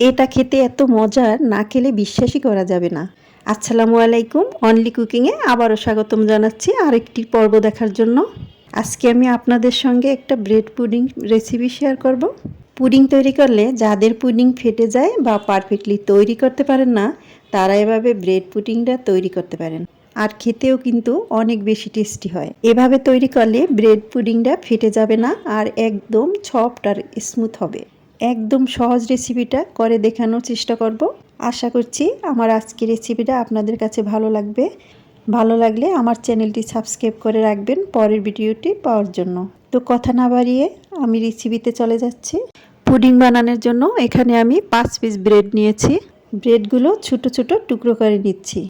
এটা খেতে এত মজার না খেলে বিশ্বাসই করা যাবে না। আসসালামু আলাইকুম অনলি কুকিংয়ে আবারও স্বাগতম জানাচ্ছি আরেকটি পর্ব দেখার জন্য। আজকে আমি আপনাদের সঙ্গে একটা ব্রেড পুডিং রেসিপি শেয়ার করব। পুডিং তৈরি করলে যাদের পুডিং ফেটে যায় বা পারফেক্টলি তৈরি করতে পারেন না, তারা এভাবে ব্রেড পুডিংটা তৈরি করতে পারেন। আর খেতেও কিন্তু অনেক বেশি টেস্টি হয়। এভাবে তৈরি করলে ব্রেড পুডিংটা ফেটে যাবে না আর একদম সফট আর স্মুথ হবে। একদম সহজ রেসিপিটা করে দেখানোর চেষ্টা করব। আশা করছি আমার আজকের রেসিপিটা আপনাদের কাছে ভালো লাগবে। ভালো লাগলে আমার চ্যানেলটি সাবস্ক্রাইব করে রাখবেন পরের ভিডিওটি পাওয়ার জন্য। তো কথা না বাড়িয়ে আমি রেসিপিতে চলে যাচ্ছি। পুডিং বানানোর জন্য এখানে আমি পাঁচ পিস ব্রেড নিয়েছি। ব্রেডগুলো ছোট ছোট টুকরো করে নিচ্ছি।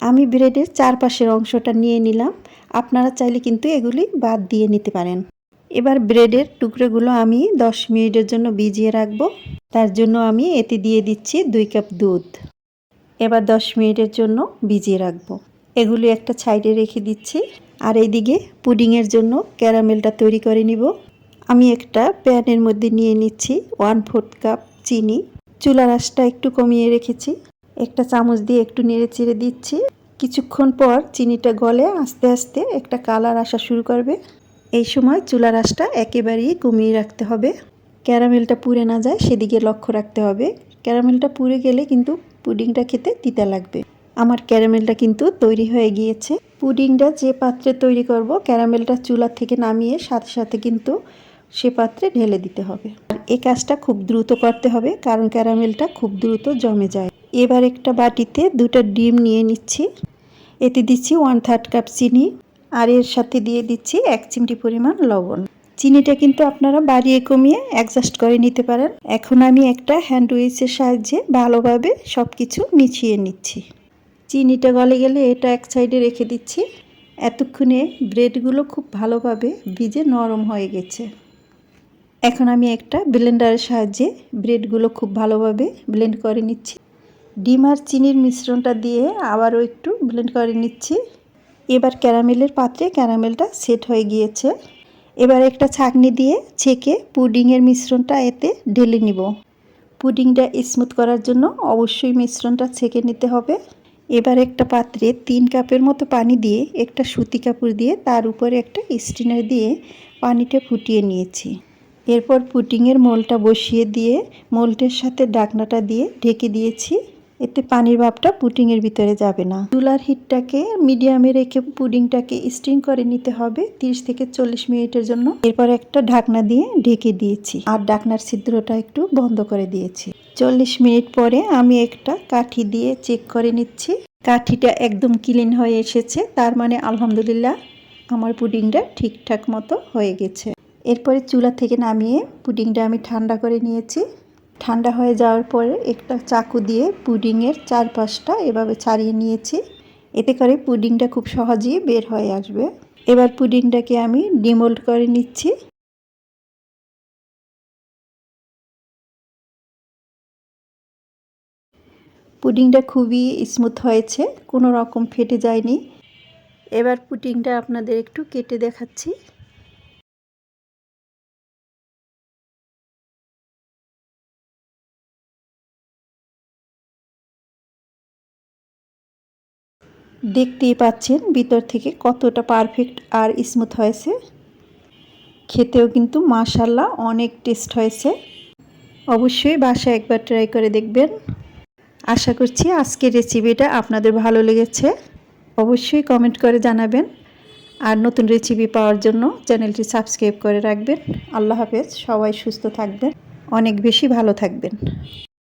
আমি ব্রেডের চারপাশের অংশটা নিয়ে নিলাম। আপনারা চাইলে কিন্তু এগুলি বাদ দিয়ে নিতে পারেন। এবার ব্রেডের টুকরোগুলো আমি 10 মিনিটের জন্য ভিজিয়ে রাখব। তার জন্য আমি এতে দিয়ে দিচ্ছি দুই কাপ দুধ। এবার 10 মিনিটের জন্য ভিজিয়ে রাখব। এগুলি একটা সাইডে রেখে দিচ্ছি। আর এইদিকে পুডিংয়ের জন্য ক্যারামেলটা তৈরি করে নিব। আমি একটা প্যানের মধ্যে নিয়ে নিচ্ছি ওয়ান ফোর্থ কাপ চিনি। চুলার আঁচটা একটু কমিয়ে রেখেছি। একটা চামচ দিয়ে একটু নেড়ে চেড়ে দিচ্ছি। কিছুক্ষণ পর চিনিটা গলে আস্তে আস্তে একটা কালার আসা শুরু করবে। এই সময় চুলার আঁচটা একেবারেই কমিয়ে রাখতে হবে। ক্যারামেলটা পুড়ে না যায়, সেদিকে লক্ষ্য রাখতে হবে। ক্যারামেলটা পুড়ে গেলে কিন্তু পুডিংটা খেতে তিতা লাগবে। আমার ক্যারামেলটা কিন্তু তৈরি হয়ে গিয়েছে। পুডিংটা যে পাত্রে তৈরি করব, ক্যারামেলটা চুলা থেকে নামিয়ে সাথে সাথে কিন্তু সে পাত্রে ঢেলে দিতে হবে। আর এই কাজটা খুব দ্রুত করতে হবে, কারণ ক্যারামেলটা খুব দ্রুত জমে যায়। এবার একটা বাটিতে দুটো ডিম নিয়ে নিচ্ছি। এতে দিচ্ছি ওয়ান থার্ড কাপ চিনি। আর এর সাথে দিয়ে দিচ্ছি এক চিমটি পরিমাণ লবণ। চিনিটা কিন্তু আপনারা বাড়িয়ে কমিয়ে অ্যাডজাস্ট করে নিতে পারেন। এখন আমি একটা হ্যান্ড উইচের সাহায্যে ভালোভাবে সব কিছু মিশিয়ে নিচ্ছি। চিনিটা গলে গেলে এটা এক সাইডে রেখে দিচ্ছি। এতক্ষণে ব্রেডগুলো খুব ভালোভাবে ভিজে নরম হয়ে গেছে। এখন আমি একটা ব্লেন্ডারের সাহায্যে ব্রেডগুলো খুব ভালোভাবে ব্লেন্ড করে নিচ্ছি। ডিম আর চিনির মিশ্রণটা দিয়ে আবারও একটু ব্লেন্ড করে নিচ্ছি। এবার ক্যারামেলের পাত্রে ক্যারামেলটা সেট হয়ে গিয়েছে। এবার একটা ছাঁকনি দিয়ে ছেঁকে পুডিংয়ের মিশ্রণটা এতে ঢেলে নিব। পুডিংটা স্মুথ করার জন্য অবশ্যই মিশ্রণটা ছেঁকে নিতে হবে। এবার একটা পাত্রে তিন কাপের মতো পানি দিয়ে একটা সুতি কাপড় দিয়ে তার উপরে একটা স্টিনার দিয়ে পানিটা ফুটিয়ে নিয়েছি। এরপর পুটিংয়ের মোলটা বসিয়ে দিয়ে মোলটের সাথে ডাকনাটা দিয়ে ঢেকে দিয়েছি। এতে পানির ভাবটা পুডিংয়ের ভিতরে যাবে না। চুলার হিটটাকে মিডিয়ামে রেখে পুডিংটাকে স্টিং করে নিতে হবে 30 থেকে চল্লিশ মিনিটের জন্য। এরপর একটা ঢাকনা দিয়ে ঢেকে দিয়েছি আর ঢাকনার ছিদ্রটা একটু বন্ধ করে দিয়েছি। চল্লিশ মিনিট পরে আমি একটা কাঠি দিয়ে চেক করে নিচ্ছি। কাঠিটা একদম ক্লিন হয়ে এসেছে, তার মানে আলহামদুলিল্লাহ আমার পুডিংটা ঠিকঠাক মতো হয়ে গেছে। এরপরে চুলা থেকে নামিয়ে পুডিংটা আমি ঠান্ডা করে নিয়েছি। ঠান্ডা হয়ে যাওয়ার পরে একটা চাকু দিয়ে পুডিংয়ের চারপাশটা এভাবে ছাড়িয়ে নিয়েছি। এতে করে পুডিংটা খুব সহজেই বের হয়ে আসবে। এবার পুডিংটাকে আমি ডিমোল্ড করে নিচ্ছি। পুডিংটা খুবই স্মুথ হয়েছে, কোনো রকম ফেটে যায়নি। এবার পুডিংটা আপনাদের একটু কেটে দেখাচ্ছি। দেখতেই পাচ্ছেন ভিতর থেকে কতটা পারফেক্ট আর স্মুথ হয়েছে। খেতেও কিন্তু মাশাল্লাহ অনেক টেস্ট হয়েছে। অবশ্যই বাসায় একবার ট্রাই করে দেখবেন। আশা করছি আজকের রেসিপিটা আপনাদের ভালো লেগেছে। অবশ্যই কমেন্ট করে জানাবেন। আর নতুন রেসিপি পাওয়ার জন্য চ্যানেলটি সাবস্ক্রাইব করে রাখবেন। আল্লাহ হাফেজ, সবাই সুস্থ থাকবেন, অনেক বেশি ভালো থাকবেন।